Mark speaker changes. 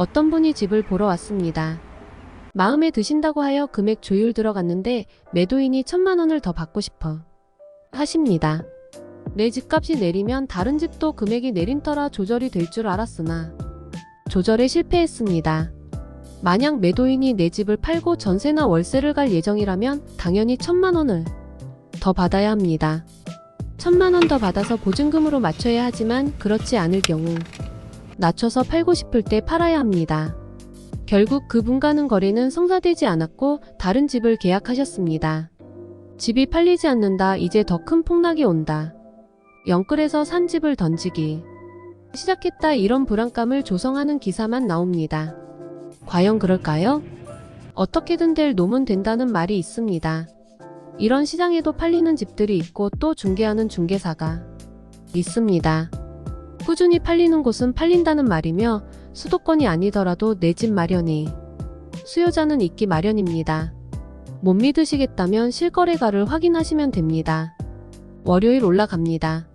Speaker 1: 어떤 분이 집을 보러 왔습니다. 마음에 드신다고 하여 금액 조율 들어갔는데 매도인이 천만 원을 더 받고 싶어 하십니다. 내 집값이 내리면 다른 집도 금액이 내린 터라 조절이 될 줄 알았으나 조절에 실패했습니다. 만약 매도인이 내 집을 팔고 전세나 월세를 갈 예정이라면 당연히 천만 원을 더 받아야 합니다. 천만 원 더 받아서 보증금으로 맞춰야 하지만 그렇지 않을 경우 낮춰서 팔고 싶을 때 팔아야 합니다. 결국 그분과는 거래는 성사되지 않았고 다른 집을 계약하셨습니다. 집이 팔리지 않는다. 이제 더 큰 폭락이 온다. 영끌에서 산 집을 던지기. 시작했다. 이런 불안감을 조성하는 기사만 나옵니다. 과연 그럴까요? 어떻게든 될 놈은 된다는 말이 있습니다. 이런 시장에도 팔리는 집들이 있고 또 중개하는 중개사가 있습니다. 꾸준히 팔리는 곳은 팔린다는 말이며 수도권이 아니더라도 내 집 마련이 수요자는 있기 마련입니다. 못 믿으시겠다면 실거래가를 확인하시면 됩니다. 월요일 올라갑니다.